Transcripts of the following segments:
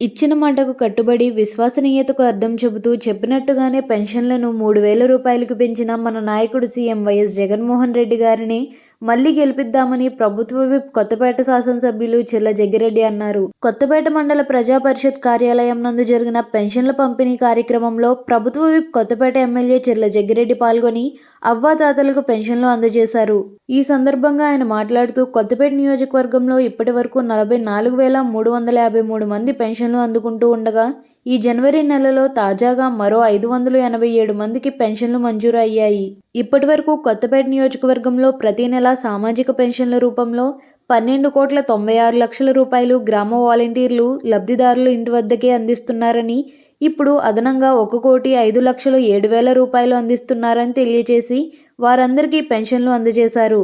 ఇచ్చిన మాటకు కట్టుబడి విశ్వసనీయతకు అర్థం చెబుతూ చెప్పినట్టుగానే పెన్షన్లను మూడు వేల రూపాయలకు పెంచిన మన నాయకుడు సీఎం వైఎస్ జగన్మోహన్ రెడ్డి గారిని మళ్ళీ గెలిపిద్దామని ప్రభుత్వ విప్ కొత్తపేట శాసనసభ్యులు చిల్ల జగ్గిరెడ్డి అన్నారు. కొత్తపేట మండల ప్రజా పరిషత్ కార్యాలయం నందు జరిగిన పెన్షన్ల పంపిణీ కార్యక్రమంలో ప్రభుత్వ విప్ కొత్తపేట ఎమ్మెల్యే చిర్ల జగ్గిరెడ్డి పాల్గొని అవ్వాతాతలకు పెన్షన్లు అందజేశారు. ఈ సందర్భంగా ఆయన మాట్లాడుతూ కొత్తపేట నియోజకవర్గంలో ఇప్పటి వరకు నలభై నాలుగు వేల మూడు వందల యాభై మూడు మంది పెన్షన్లు అందుకుంటూ ఉండగా ఈ జనవరి నెలలో తాజాగా మరో ఐదు వందల ఎనభై ఏడు మందికి పెన్షన్లు మంజూరు అయ్యాయి ఇప్పటి వరకు కొత్తపేట నియోజకవర్గంలో ప్రతి నెల సామాజిక పెన్షన్ల రూపంలో పన్నెండు కోట్ల తొంభై ఆరు లక్షల రూపాయలు గ్రామ వాలంటీర్లు లబ్ధిదారులు ఇంటి వద్దకే అందిస్తున్నారని ఇప్పుడు అదనంగా ఒక కోటి ఐదు లక్షలు ఏడు వేల రూపాయలు అందిస్తున్నారని తెలియజేసి వారందరికీ పెన్షన్లు అందజేశారు.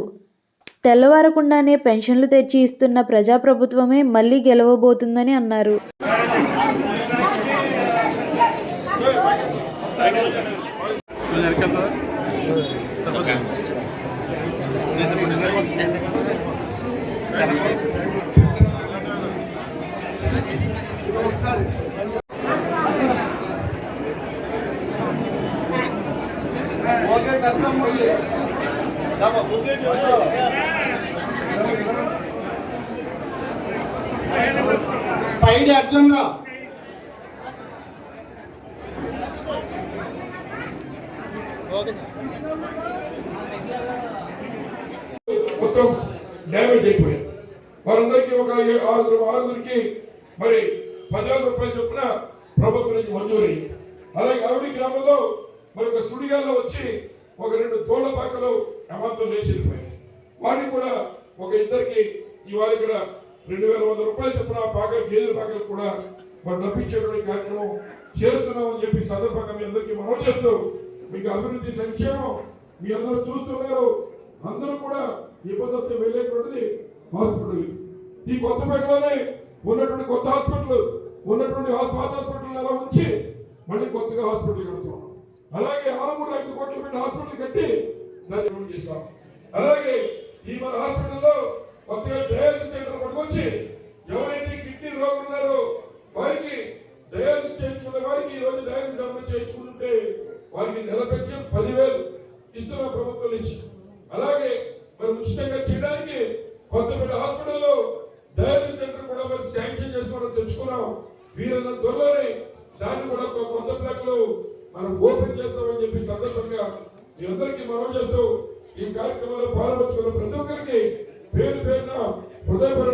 తెల్లవారకుండానే పెన్షన్లు తెచ్చి ఇస్తున్న ప్రజాప్రభుత్వమే మళ్ళీ గెలవబోతుందని అన్నారు. కొంచెం వెనకెళ్తారా? సరిపోతుందా? ఇది సరిపోతుందా? పైడి అర్జున్ రావు మొత్తం డ్యామేజ్ అయిపోయాయి వారందరికీ ఒక ఆరుగురు ఆరుగురికి మరి పదివేల రూపాయలు చొప్పున ప్రభుత్వం నుంచి మంజూరు అలాగే అరవడి గ్రామంలో మరి ఒక సుడిగాల్లో వచ్చి ఒక రెండు తోళ్ళ పాకలు అమాంతం లేచిపోయాయి వాటికి కూడా ఒక ఇద్దరికి ఇవాళ ఇక్కడ రెండు వేల వంద రూపాయలు చొప్పున పాకలు గేదెల పాకలు కూడా మరి రప్పించేటువంటి కార్యక్రమం చేస్తున్నామని చెప్పి సందర్భంగా మీ అందరికీ మనం చేస్తూ మీకు అభివృద్ధి సంక్షేమం మీ అందరూ చూస్తున్నారు. అందరూ కూడా ఇబ్బంది వస్తే వెళ్ళేటువంటిది హాస్పిటల్ ఈ కొత్తపేటలోనే ఉన్నటువంటి కొత్త హాస్పిటల్ ఉన్నటువంటి పాత హాస్పిటల్ అలా ఉంచి మళ్ళీ కొత్తగా హాస్పిటల్ కడుతున్నాం. అలాగే ఆరుమూడు ఐదు కోట్ల పెట్టి హాస్పిటల్ కట్టి దాన్ని చేస్తాం అలాగే ఈ మన హాస్పిటల్లో కొత్తగా డయాలసిస్ సెంటర్ పట్టుకొచ్చి ఎవరైతే కిడ్నీ రోగులు ఉన్నారో వారికి డయాలసిస్ చేయించుకునే వారికి ఈ రోజు డయాలసిస్ అమలు చేయించుకుంటే వారికి నెల పెన్షన్ పదివేలు ఇస్తున్న ప్రభుత్వం నుంచి. అలాగే మరి ఉచితంగా చేయడానికి కొత్తపేట హాస్పిటల్లో డయాలసిస్ సెంటర్ కూడా మరి శాంక్షన్ చేసుకోవడం తెచ్చుకున్నాం. వీరన్న త్వరలోనే దాన్ని కూడా కొత్త బ్లాక్లో మనం ఓపెన్ చేస్తామని చెప్పి సందర్భంగా మీ అందరికీ మనం చేస్తూ ఈ కార్యక్రమంలో పాల్పంచుకున్న ప్రతి ఒక్కరికి పేరు పేరున హృదయపూర్వక